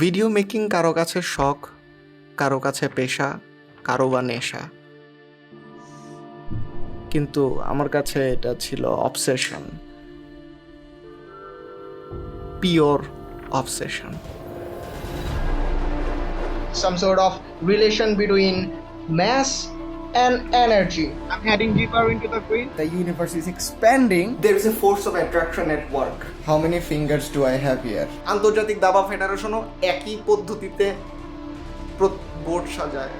Video making কারও কাছে শখ, কারও কাছে পেশা, কারও বা নেশা। কিন্তু আমার কাছে এটা ছিল obsession pure obsession some sort of relation between mass and energy. I'm heading deeper into the brain. The universe is expanding. There is a force of attraction at work. How many fingers do I have here? আন্তর্জাতিক দাবা ফেডারেশনও একই পদ্ধতিতে board সাজায়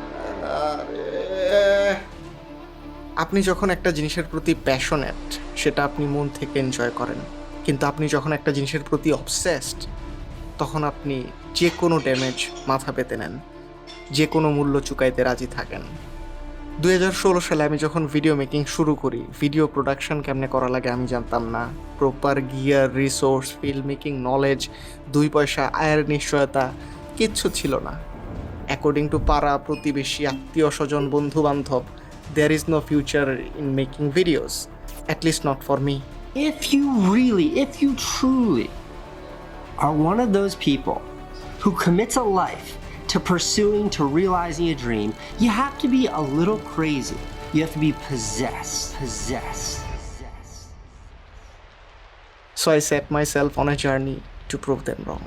আপনি যখন একটা জিনিসের প্রতি প্যাশনেট সেটা আপনি মন থেকে এনজয় করেন কিন্তু আপনি যখন একটা জিনিসের প্রতি অবসেসড তখন আপনি যে কোনো ড্যামেজ মাথা পেতে নেন যে কোনো মূল্য চুকাইতে রাজি থাকেন দুই হাজার ষোলো সালে আমি যখন ভিডিও মেকিং শুরু করি ভিডিও প্রোডাকশন কেমনে করা লাগে আমি জানতাম না। Proper gear resource film making knowledge দুই পয়সা আয়ের নিশ্চয়তা কিচ্ছু ছিল না। অ্যাকর্ডিং টু পাড়া প্রতিবেশী আত্মীয় স্বজন বন্ধু বান্ধব there is no future in making videos at least not for me If you really, if you truly are one of those people who commits a life to pursuing, to realizing a dream, you have to be a little crazy. You have to be possessed, possessed, possessed. So I set myself on a journey to prove them wrong.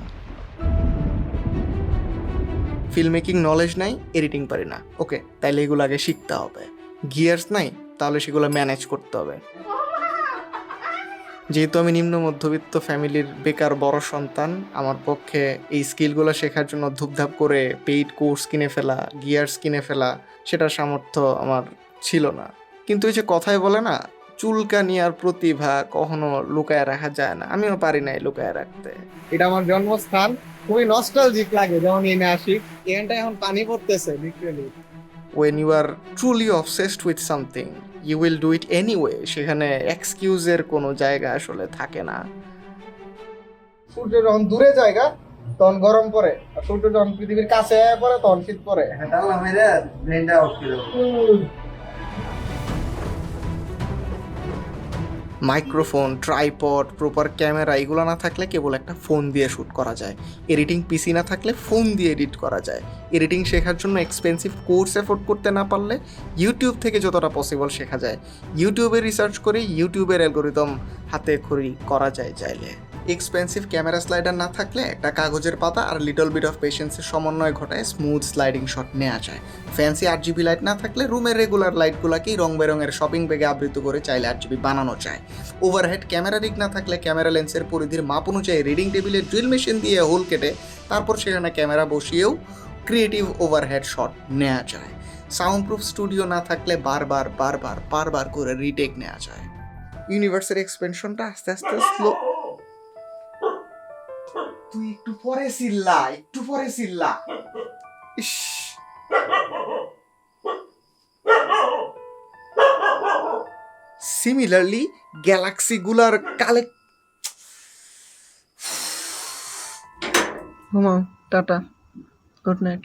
Film making knowledge নাই editing পারি না ওকে তাইলে এগুলো আগে শিখতে হবে gears নাই তাহলে সেগুলো ম্যানেজ করতে হবে যেহেতু আমি নিম্ন মধ্যবিত্ত ফ্যামিলির বেকার বড় সন্তান আমার পক্ষে এই স্কিলগুলো শেখার জন্য ধুপধাপ করে পেইড কোর্স কিনে ফেলা গিয়ার্স কিনে ফেলা সেটার সামর্থ্য আমার ছিল না। কিন্তু এই যে কথায় বলে না চুলকানি আর প্রতিভা কখনো লুকায় রাখা যায় না। আমিও পারি নাই লুকায় রাখতে। এটা আমার জন্মস্থান। খুবই নস্টালজিক লাগে যেমন এনে আসি এখানটা এখন পানি পড়তেছে literally when you are truly obsessed with something you will do it anyway সেখানে এক্সকিউজের কোনো জায়গা আসলে থাকে না। সূর্য যখন দূরে জায়গা তখন গরম পড়ে আর সূর্য যখন পৃথিবীর কাছে পড়ে তখন শীত পড়ে মাইক্রোফোন ট্রাইপড প্রপার ক্যামেরা এগুলো না থাকলে কেবল একটা ফোন দিয়ে শ্যুট করা যায়। এডিটিং পিসি না থাকলে ফোন দিয়ে এডিট করা যায়। এডিটিং শেখার জন্য এক্সপেন্সিভ কোর্স এফোর্ড করতে না পারলে ইউটিউব থেকে যতটা পসিবল শেখা যায়। ইউটিউবে রিসার্চ করে ইউটিউবের অ্যালগোরিদম হাতে খড়ি করা যায় চাইলে। এক্সপেন্সিভ ক্যামেরা স্লাইডার না থাকলে একটা কাগজের পাতা আর লিটল বিট অফ পেশেন্সের সমন্বয় ঘটায় স্মুথ স্লাইডিং শট নেওয়া যায়। ফ্যান্সি আট জিবি লাইট না থাকলে রুমের রেগুলার লাইটগুলোকেই রং বেরঙের শপিং ব্যাগে আবৃত করে চাইলে আট জিবি বানানো যায়। ওভারহেড ক্যামেরা রিগ না থাকলে ক্যামেরা লেন্সের পরিধির মাপ অনুযায়ী রিডিং টেবিলে ড্রিল মেশিন দিয়ে হোল কেটে তারপর সেখানে ক্যামেরা বসিয়েও ক্রিয়েটিভ ওভারহেড শট নেওয়া যায়। সাউন্ড প্রুফ স্টুডিও না থাকলে বারবার বারবার বারবার করে রিটেক নেওয়া যায়। ইউনিভার্সের এক্সপেনশনটা আস্তে আস্তে স্লো তুই একটু পরে চিল্লা একটু পরে চিল্লা ইস। Similarly গ্যালাক্সিগুলার collect tata good night.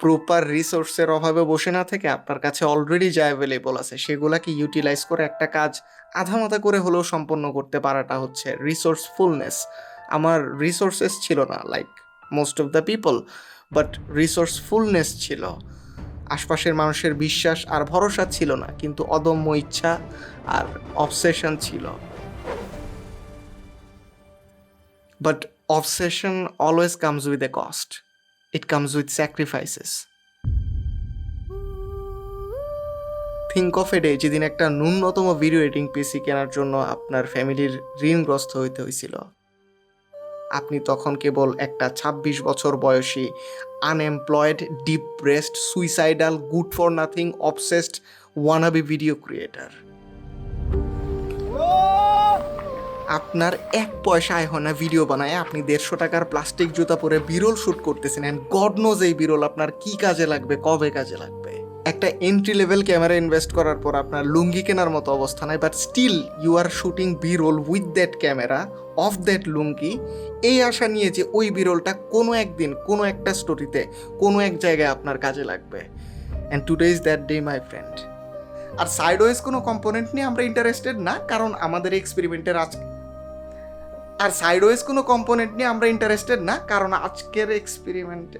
Proper রিসোর্সের অভাবে বসে না থেকে আপনার কাছে অলরেডি যা অ্যাভেলেবল আছে, সেগুলাকে ইউটিলাইজ করে একটা কাজ আধামাথা করে হলেও সম্পন্ন করতে পারাটা হচ্ছে রিসোর্সফুলনেস আমার রিসোর্সেস ছিল না like most of the people but resourcefulness ছিল। আশপাশের মানুষের বিশ্বাস আর ভরসা ছিল না, কিন্তু অদম্য ইচ্ছা আর অবসেশন ছিল। But obsession always comes with a cost it comes with sacrifices think of a day যেদিন একটা ন্যূনতম ভিডিও এডিটিং পিসি কেনার জন্য আপনার ফ্যামিলির ঋণগ্রস্ত হইতে হয়েছিল আপনি তখন কেবল একটা ২৬ বছর বয়সী unemployed depressed suicidal good for nothing obsessed wannabe video creator আপনার এক পয়সা আয় হয় না ভিডিও বানায়। আপনি দেড়শো টাকার প্লাস্টিক জুতা পরে বিরল শ্যুট করতেছেন অ্যান্ড গড নোজ এই বিরল আপনার কি কাজে লাগবে, কবে কাজে লাগবে। একটা এন্ট্রি লেভেল ক্যামেরা ইনভেস্ট করার পর আপনার লুঙ্গি কেনার মতো অবস্থা নাই but still you are shooting B roll with that camera of that lungi. এই আশা নিয়ে যে ওই বিরলটা কোনো একদিন, কোনো একটা স্টোরিতে কোনো এক জায়গায় আপনার কাজে লাগবে। And today is that day my friend আর সাইড ওয়েজ কোনো কম্পোনেন্ট নিয়ে আমরা ইন্টারেস্টেড না, কারণ আমাদের এক্সপেরিমেন্টের আজ আর সাইডওয়েজ কোনো কম্পোনেন্ট নিয়ে আমরা ইন্টারেস্টেড না, কারণ আজকের এক্সপেরিমেন্ট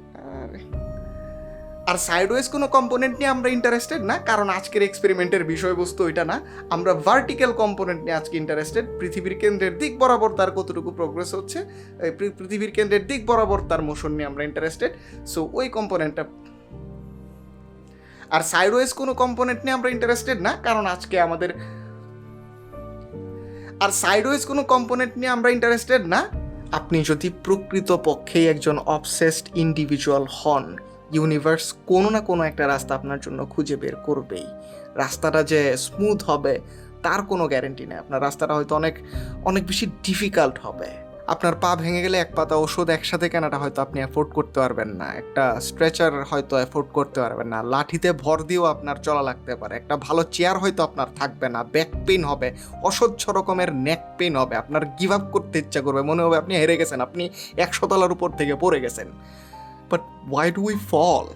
আর। সাইডওয়েজ কোনো কম্পোনেন্ট নিয়ে আমরা ইন্টারেস্টেড না, কারণ আজকের এক্সপেরিমেন্টের বিষয়বস্তু ওইটা না। আমরা ভার্টিক্যাল কম্পোনেন্ট নিয়ে আজকে ইন্টারেস্টেড পৃথিবীর কেন্দ্রের দিক বরাবর তার কতটুকু প্রোগ্রেস হচ্ছে পৃথিবীর কেন্দ্রের দিক বরাবর তার মোশন নিয়ে আমরা ইন্টারেস্টেড সো ওই কম্পোনেন্টটা আর সাইডওয়েজ কোনো কম্পোনেন্ট নিয়ে আমরা ইন্টারেস্টেড না, কারণ আজকে আমাদের আর সাইডওয়েজ কোনো কম্পোনেন্ট নিয়ে আমরা ইন্টারেস্টেড না। আপনি যদি প্রকৃত পক্ষেই একজন অবসেসড ইন্ডিভিজুয়াল হন ইউনিভার্স কোনো না কোনো একটা রাস্তা আপনার জন্য খুঁজে বের করবেই। রাস্তাটা যে স্মুথ হবে, তার কোনো গ্যারেন্টি নেই। আপনার রাস্তাটা হয়তো অনেক অনেক বেশি ডিফিকাল্ট হবে। আপনার পা ভেঙে গেলে এক পাতা ওষুধ একসাথে কেনাটা হয়তো আপনি অ্যাফোর্ড করতে পারবেন না। একটা স্ট্রেচার হয়তো অ্যাফোর্ড করতে পারবেন না। লাঠিতে ভর দিয়েও আপনার চলা লাগতে পারে। একটা ভালো চেয়ার হয়তো আপনার থাকবে না। ব্যাক পেন হবে। অসহ্য রকমের নেক পেন হবে। আপনার গিভ আপ করতে ইচ্ছা করবে। মনে হবে আপনি হেরে গেছেন। আপনি একশো তলার উপর থেকে পড়ে গেছেন। But why do we fall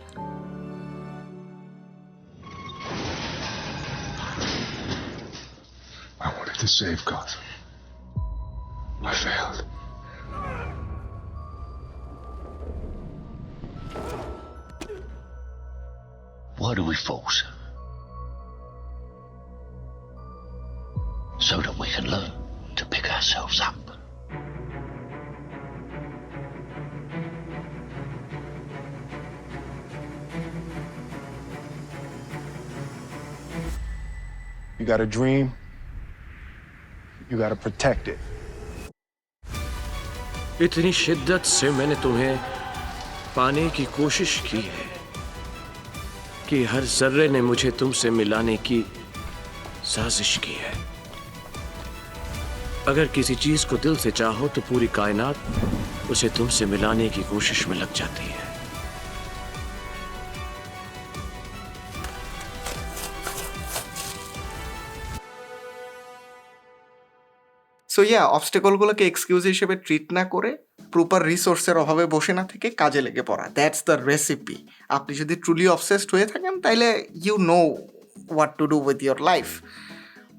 I wanted to save Gotham. I failed. Why do we force? So that we can learn to pick ourselves up. You got a dream, you got to protect it. इतनी शिद्दत से मैंने तुम्हें पाने की कोशिश की है कि हर जर्रे ने मुझे तुमसे मिलाने की साजिश की है अगर किसी चीज को दिल से चाहो तो पूरी कायनात उसे तुमसे मिलाने की कोशिश में लग जाती है সো ইয়া অবস্টেকলগুলোকে এক্সকিউজ হিসেবে ট্রিট না করে প্রপার রিসোর্সের অভাবে বসে না থেকে কাজে লেগে পড়া। দ্যাটস দ্য রেসিপি আপনি যদি ট্রুলি অবসেসড হয়ে থাকেন, তাইলে you know what to do with your life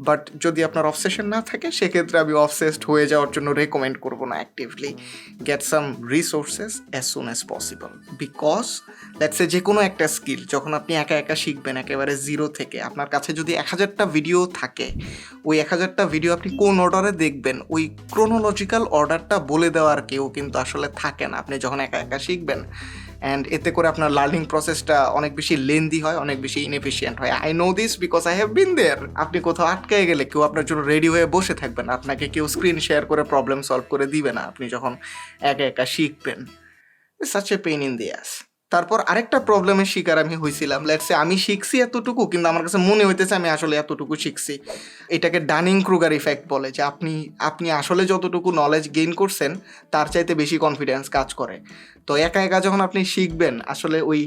but যদি আপনার অবসেশন না থাকে, সেক্ষেত্রে আমি অবসেসড হয়ে যাওয়ার জন্য রেকমেন্ড করব না actively get some resources as soon as possible because এ যে কোনো একটা স্কিল যখন আপনি একা একা শিখবেন, একেবারে জিরো থেকে, আপনার কাছে যদি এক হাজারটা ভিডিও থাকে, ওই এক হাজারটা ভিডিও আপনি কোন অর্ডারে দেখবেন, ওই ক্রোনোলজিক্যাল অর্ডারটা বলে দেওয়ার কেউ কিন্তু আসলে থাকে না। আপনি যখন একা একা শিখবেন অ্যান্ড এতে করে আপনার লার্নিং প্রসেসটা অনেক বেশি লেন্দি হয়, অনেক বেশি ইনএফিসিয়েন্ট হয়। I know this because I have been there আপনি কোথাও আটকে গেলে কেউ আপনার জন্য রেডি হয়ে বসে থাকবেন আপনাকে কেউ স্ক্রিন শেয়ার করে প্রবলেম সলভ করে দিবে না। আপনি যখন একা একা শিখবেন such a pain in the ass তারপর আরেকটা প্রবলেমের শিকার আমি হয়েছিলাম লেটসে আমি শিখছি এতটুকু, কিন্তু আমার কাছে মনে হইতেছে আমি আসলে এতটুকু শিখছি। এটাকে ডানিং ক্রুগার ইফেক্ট বলে, যে আপনি আপনি আসলে যতটুকু নলেজ গেইন করছেন, তার চাইতে বেশি কনফিডেন্স কাজ করে। তো একা একা যখন আপনি শিখবেন, আসলে ওই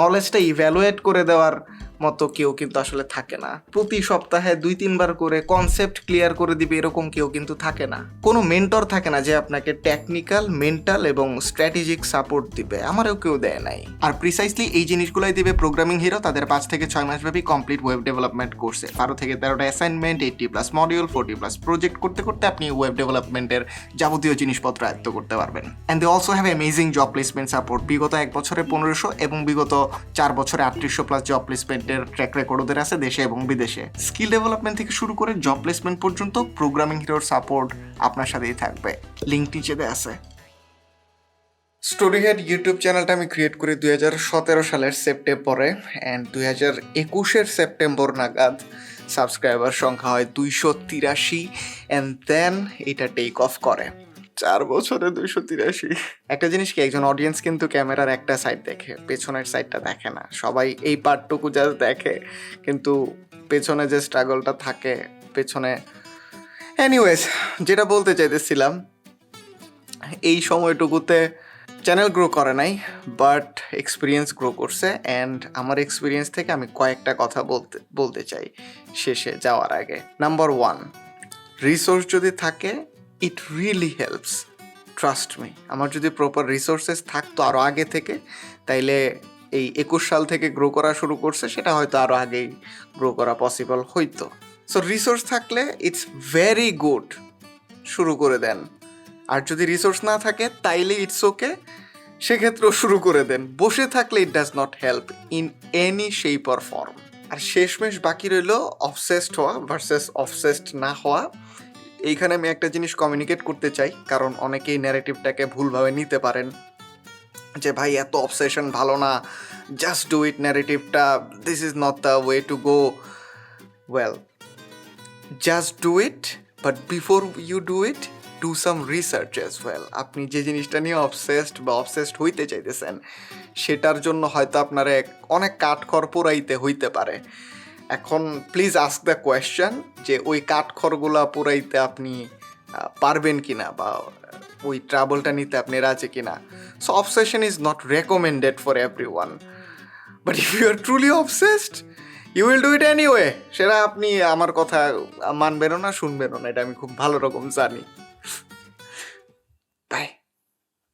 নলেজটা ইভ্যালুয়েট করে দেওয়ার মতো কেউ কিন্তু আসলে থাকে না। প্রতি সপ্তাহে দুই, তিনবার করে কনসেপ্ট ক্লিয়ার করে দিবে এরকম কেউ কিন্তু থাকে না। কোনো মেন্টর থাকে না যে আপনাকে টেকনিক্যাল মেন্টাল এবং স্ট্র্যাটেজিক সাপোর্ট দিবে। আমারও কেউ দেয় নাই। আর প্রিসাইসলি এই জিনিসগুলোই দিবে প্রোগ্রামিং হিরো তাদের পাঁচ থেকে ছয় মাস মাসব্যাপী কমপ্লিট ওয়েব ডেভেলপমেন্ট কোর্সে বারো থেকে তেরোটা assignment eighty plus module forty plus project করতে করতে আপনি ওয়েব ডেভেলপমেন্টের যাবতীয় জিনিসপত্র আয়ত্ত করতে পারবেন। And they also have amazing job placement support বিগত এক বছরে পনেরোশো এবং বিগত চার বছরে আটত্রিশশো প্লাস জব প্লেসমেন্টের ট্র্যাক রেকর্ড ওদের আছে দেশে এবং বিদেশে। স্কিল ডেভেলপমেন্ট থেকে শুরু করে জব প্লেসমেন্ট পর্যন্ত প্রোগ্রামিং হিরোর সাপোর্ট আপনার সাথেই থাকবে। লিঙ্ক নিচেতে আছে। স্টোরি হেড ইউটিউব চ্যানেলটা আমি ক্রিয়েট করি দুই হাজার সতেরো সালের সেপ্টেম্বরে অ্যান্ড দুই হাজার একুশের সেপ্টেম্বর নাগাদ সাবস্ক্রাইবার সংখ্যা হয় দুইশো তিরাশি অ্যান্ড দেন এটা টেক অফ করে। চার বছরে দুইশো তিরাশি। একটা জিনিস কি, একজন অডিয়েন্স কিন্তু ক্যামেরার একটা সাইড দেখে, পেছনের সাইডটা দেখে না। সবাই এই পার্টটুকু জাস্ট দেখে, কিন্তু পেছনে যে স্ট্রাগলটা থাকে, পেছনে এনিওয়েজ যেটা বলতে চাইতেছিলাম, এই সময়টুকুতে চ্যানেল গ্রো করে নাই বাট এক্সপিরিয়েন্স গ্রো করছে অ্যান্ড আমার এক্সপিরিয়েন্স থেকে আমি কয়েকটা কথা বলতে বলতে চাই, শেষে যাওয়ার আগে। নাম্বার ওয়ান রিসোর্স যদি থাকে it really helps trust me আমার যদি প্রপার রিসোর্সেস থাকতো আরও আগে থেকে, তাইলে এই একুশ সাল থেকে গ্রো করা শুরু করছে, সেটা হয়তো আরও আগেই গ্রো করা পসিবল হইতো। সো রিসোর্স থাকলে ইটস ভেরি গুড শুরু করে দেন। আর যদি রিসোর্স না থাকে, তাইলে ইটস ওকে সেক্ষেত্রেও শুরু করে দেন। বসে থাকলে it does not help in any shape or form আর শেষমেশ বাকি রইল অবসেসড হওয়া ভার্সেস অবসেসড না হওয়া। এইখানে আমি একটা জিনিস কমিউনিকেট করতে চাই, কারণ অনেকেই ন্যারেটিভটাকে ভুলভাবে নিতে পারেন। যে, ভাই, এত অবসেশন ভালো না just do it ন্যারেটিভটা this is not the way to go well just do it but before you do it do some research as well আপনি যে জিনিসটা নিয়ে অবসেসড বা অবসেসড হইতে চাইতেছেন, সেটার জন্য হয়তো আপনার এক অনেক কাঠখড় পোড়াইতে হইতে পারে। এখন প্লিজ আস্ক দ্য কোয়েশ্চেন যে ওই কাঠখড়গুলা পোড়াইতে আপনি পারবেন কি না বা ওই ট্রাবলটা নিতে আপনি রাজি কিনা। So obsession is not recommended for everyone but if you are truly obsessed you will do it anyway সেটা আপনি আমার কথা মানবেনও না, শুনবেনও না, এটা আমি খুব ভালো রকম জানি।